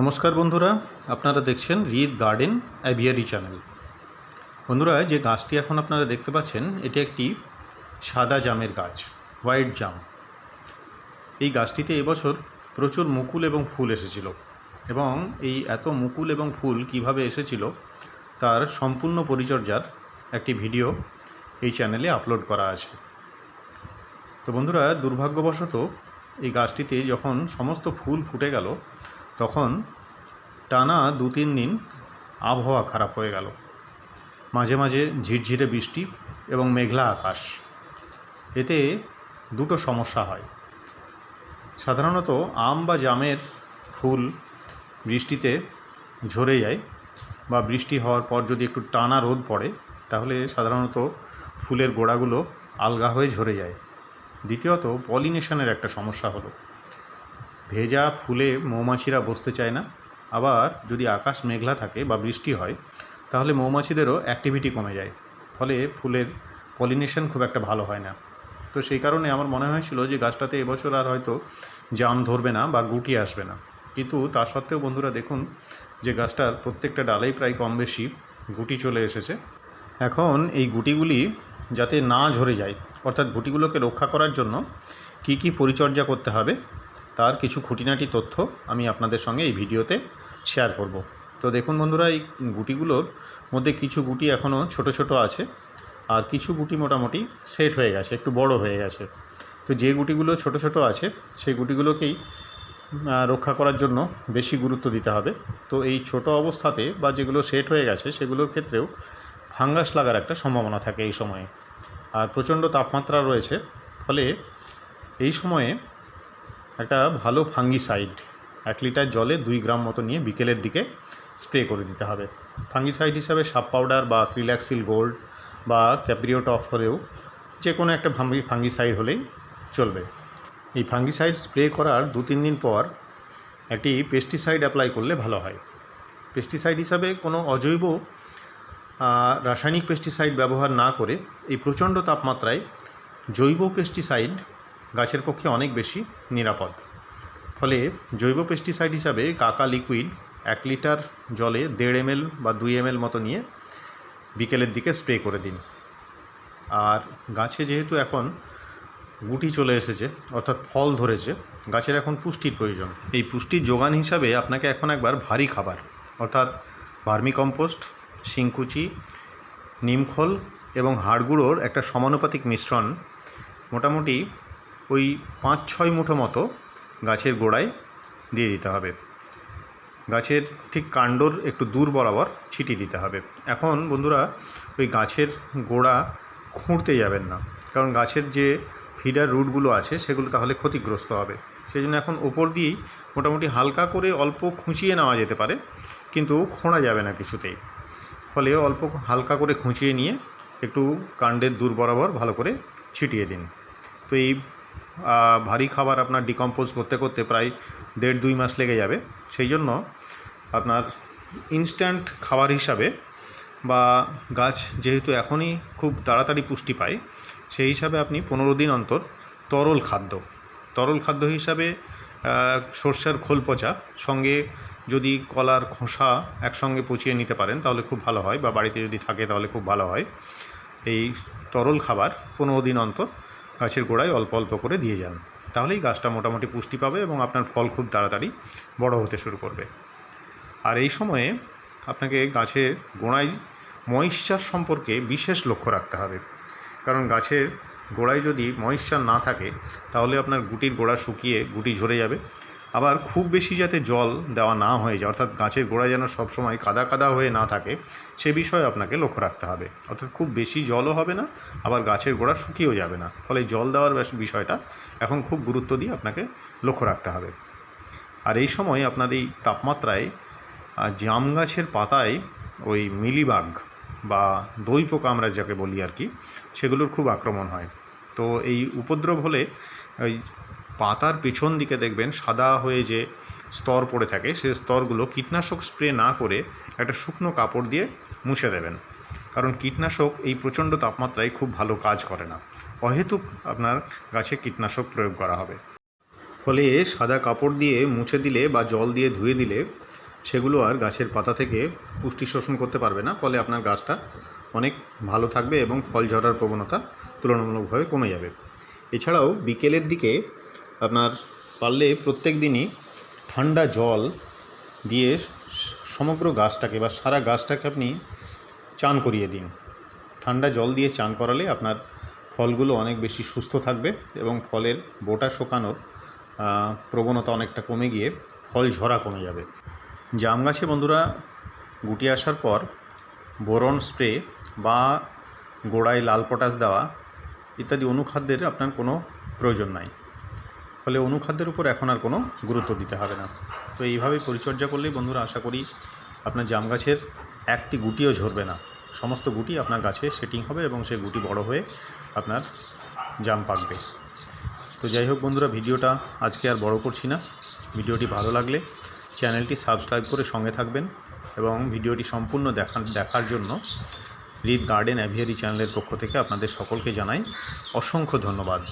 নমস্কার বন্ধুরা, আপনারা দেখছেন রিদ গার্ডেন অ্যাভিয়ারি চ্যানেল। বন্ধুরা, যে গাছটি এখন আপনারা দেখতে পাচ্ছেন, এটি একটি সাদা জামের গাছ, হোয়াইট জাম। এই গাছটিতে এবছর প্রচুর মুকুল এবং ফুল এসেছিল এবং এই এত মুকুল এবং ফুল কীভাবে এসেছিল, তার সম্পূর্ণ পরিচর্যার একটি ভিডিও এই চ্যানেলে আপলোড করা আছে। তো বন্ধুরা, দুর্ভাগ্যবশত এই গাছটিতে যখন সমস্ত ফুল ফুটে গেল তখন টানা দু তিন দিন আবহাওয়া খারাপ হয়ে গেল। মাঝে মাঝে ঝিরঝিরে বৃষ্টি এবং মেঘলা আকাশ। এতে দুটো সমস্যা হয়। সাধারণত আম বা জামের ফুল বৃষ্টিতে ঝরে যায় বা বৃষ্টি হওয়ার পর যদি একটু টানা রোদ পড়ে, তাহলে সাধারণত ফুলের গোড়াগুলো আলগা হয়ে ঝরে যায়। দ্বিতীয়ত, পলিনেশনের একটা সমস্যা হলো। ভেজা ফুলে মৌমাছিরা বসতে চায় না। আবার যদি আকাশ মেঘলা থাকে বা বৃষ্টি হয়, তাহলে মৌমাছিদেরও অ্যাক্টিভিটি কমে যায়। ফলে ফুলের পলিনেশন খুব একটা ভালো হয় না। তো সেই কারণে আমার মনে হয়েছিল যে গাছটাতে এবছর আর হয়তো জাম ধরবে না বা গুটি আসবে না। কিন্তু তা সত্ত্বেও বন্ধুরা দেখুন যে গাছটার প্রত্যেকটা ডালেই প্রায় কম বেশি গুটি চলে এসেছে। এখন এই গুটিগুলি যাতে না ঝরে যায়, অর্থাৎ গুটিগুলোকে রক্ষা করার জন্য কি কি পরিচর্যা করতে হবে তার কিছু খুঁটিনাটি তথ্য আমি আপনাদের সঙ্গে এই ভিডিওতে শেয়ার করব। তো দেখুন বন্ধুরা, এই গুটিগুলোর মধ্যে কিছু গুটি এখনও ছোট ছোট আছে আর কিছু গুটি মোটামুটি সেট হয়ে গেছে, একটু বড় হয়ে গেছে। তো যে গুটিগুলো ছোট ছোট আছে, সেই গুটিগুলোকেই রক্ষা করার জন্য বেশি গুরুত্ব দিতে হবে। তো এই ছোট অবস্থাতে বা যেগুলো সেট হয়ে গেছে, সেগুলোর ক্ষেত্রেও ফাঙ্গাস লাগার একটা সম্ভাবনা থাকে এই সময়ে। আর প্রচণ্ড তাপমাত্রা রয়েছে, ফলে এই সময়ে একটা ভালো ফাঙ্গিসাইড, এক লিটার জলে দুই গ্রাম মতো নিয়ে বিকেলের দিকে স্প্রে করে দিতে হবে। ফাঙ্গিসাইড হিসাবে সাপ পাউডার বা ক্রিল্যাক্সিল গোল্ড বা ক্যাপ্রিওটফ হলেও যে কোনো একটা ফাঙ্গি, ফাঙ্গিসাইড হলেই চলবে। এই ফাঙ্গিসাইড স্প্রে করার দু তিন দিন পর একটি পেস্টিসাইড অ্যাপ্লাই করলে ভালো হয়। পেস্টিসাইড হিসাবে কোনো অজৈব রাসায়নিক পেস্টিসাইড ব্যবহার না করে এই প্রচণ্ড তাপমাত্রায় জৈব পেস্টিসাইড গাছের পক্ষে অনেক বেশি নিরাপদ। ফলে জৈব পেস্টিসাইড হিসাবে কাকা লিকুইড এক লিটার জলে দেড় এমএল বা দুই এমএল মতো নিয়ে বিকেলের দিকে স্প্রে করে দিন। আর গাছে যেহেতু এখন গুটি চলে এসেছে, অর্থাৎ ফল ধরেছে, গাছের এখন পুষ্টির প্রয়োজন। এই পুষ্টির যোগান হিসাবে আপনাকে এখন একবার ভারী খাবার, অর্থাৎ ভার্মি কম্পোস্ট শিংকুচি, নিমখোল এবং হাড়গুঁড়োর একটা সমানুপাতিক মিশ্রণ মোটামুটি ওই পাঁচ, ছয় মুঠো মতো গাছের গোড়ায় দিয়ে দিতে হবে। গাছের ঠিক কাণ্ডর একটু দূর বরাবর ছিটিয়ে দিতে হবে। এখন বন্ধুরা, ওই গাছের গোড়া খুঁড়তে যাবেন না। কারণ গাছের যে ফিডার রুটগুলো আছে, সেগুলো তাহলে ক্ষতিগ্রস্ত হবে। সেই জন্য এখন ওপর দিয়েই মোটামুটি হালকা করে অল্প খুঁচিয়ে নেওয়া যেতে পারে, কিন্তু খোঁড়া যাবে না কিছুতেই। ফলে অল্প হালকা করে খুঁচিয়ে নিয়ে একটু কাণ্ডের দূর বরাবর ভালো করে ছিটিয়ে দিন। তো এই ভারী খাবার আপনার ডিকম্পোজ করতে করতে প্রায় দেড় দুই মাস লেগে যাবে। সেই জন্য আপনার ইনস্ট্যান্ট খাবার হিসাবে বা গাছ যেহেতু এখনই খুব তাড়াতাড়ি পুষ্টি পায়, সেই হিসাবে আপনি পনেরো দিন অন্তর তরল খাদ্য তরল খাদ্য হিসাবে সর্ষের খোল পচা সঙ্গে যদি কলার খোসা একসঙ্গে পচিয়ে নিতে পারেন তাহলে খুব ভালো হয় বা বাড়িতে যদি থাকে তাহলে খুব ভালো হয়। এই তরল খাবার পনেরো দিন অন্তর গাছের গোড়ায় অল্প অল্প করে দিয়ে যান। তাহলেই গাছটা মোটামুটি পুষ্টি পাবে এবং আপনার ফল খুব তাড়াতাড়ি বড় হতে শুরু করবে। আর এই সময়ে আপনাকে গাছের গোড়ায় ময়েশ্চার সম্পর্কে বিশেষ লক্ষ্য রাখতে হবে। কারণ গাছের গোড়ায় যদি ময়েশ্চার না থাকে, তাহলে আপনার গুটির গোড়া শুকিয়ে গুটি ঝরে যাবে। আবার খুব বেশি যাতে জল দেওয়া না হয়ে যায়, অর্থাৎ গাছের গোড়ায় যেন সবসময় কাদা কাদা হয়ে না থাকে, সে বিষয়ে আপনাকে লক্ষ্য রাখতে হবে। অর্থাৎ খুব বেশি জলও হবে না, আবার গাছের গোড়া শুকিয়েও যাবে না। ফলে জল দেওয়ার বিষয়টা এখন খুব গুরুত্ব দিয়ে আপনাকে লক্ষ্য রাখতে হবে। আর এই সময় আপনার এই তাপমাত্রায় জাম গাছের পাতায় ওই মিলিবাগ বা দই পোকা আমরা যাকে বলি আর কি, সেগুলোর খুব আক্রমণ হয়। তো এই উপদ্রব হলে ওই পাতার পেছন দিকে দেখবেন সাদা হয়ে যে স্তর পড়ে থাকে সেই স্তরগুলো কীটনাশক স্প্রে না করে একটা শুকনো কাপড় দিয়ে মুছে দেবেন। কারণ কীটনাশক এই প্রচণ্ড তাপমাত্রায় খুব ভালো কাজ করে না। অহেতুক আপনার গাছে কীটনাশক প্রয়োগ করা হবে। ফলে সাদা কাপড় দিয়ে মুছে দিলে বা জল দিয়ে ধুয়ে দিলে সেগুলো আর গাছের পাতা থেকে পুষ্টি শোষণ করতে পারবে না। ফলে আপনার গাছটা অনেক ভালো থাকবে এবং ফল ঝরার প্রবণতা তুলনামূলকভাবে কমে যাবে। এছাড়াও বিকেলের দিকে আপনার পারলে প্রত্যেক দিনই ঠান্ডা জল দিয়ে সমগ্র গাছটাকে বা সারা গাছটাকে আপনি চান করিয়ে দিন। ঠান্ডা জল দিয়ে চান করালে আপনার ফলগুলো অনেক বেশি সুস্থ থাকবে এবং ফলের বোটা শোকানোর প্রবণতা অনেকটা কমে গিয়ে ফল ঝরা কমে যাবে। জাম গাছে বন্ধুরা গুটি আসার পর বোরন স্প্রে বা গোড়ায় লাল পটাশ দেওয়া ইত্যাদি অনুখাদ্যের আপনার কোনো প্রয়োজন নাই। ফলে অনুখাদ্যের উপর এখন আর কোনো গুরুত্ব দিতে হবে না। তো এইভাবে পরিচর্যা করলেই বন্ধুরা আশা করি আপনার জাম গাছের একটি গুটিও ঝরবে না। সমস্ত গুটি আপনার গাছে সেটিং হবে এবং সেই গুটি বড় হয়ে আপনার জাম পাকবে। তো যাই হোক বন্ধুরা, ভিডিওটা আজকে আর বড় করছি না। ভিডিওটি ভালো লাগলে চ্যানেলটি সাবস্ক্রাইব করে সঙ্গে থাকবেন এবং ভিডিওটি সম্পূর্ণ দেখার দেখার জন্য রিদ গার্ডেন অ্যাভিয়ারি চ্যানেলের পক্ষ থেকে আপনাদের সকলকে জানাই অসংখ্য ধন্যবাদ।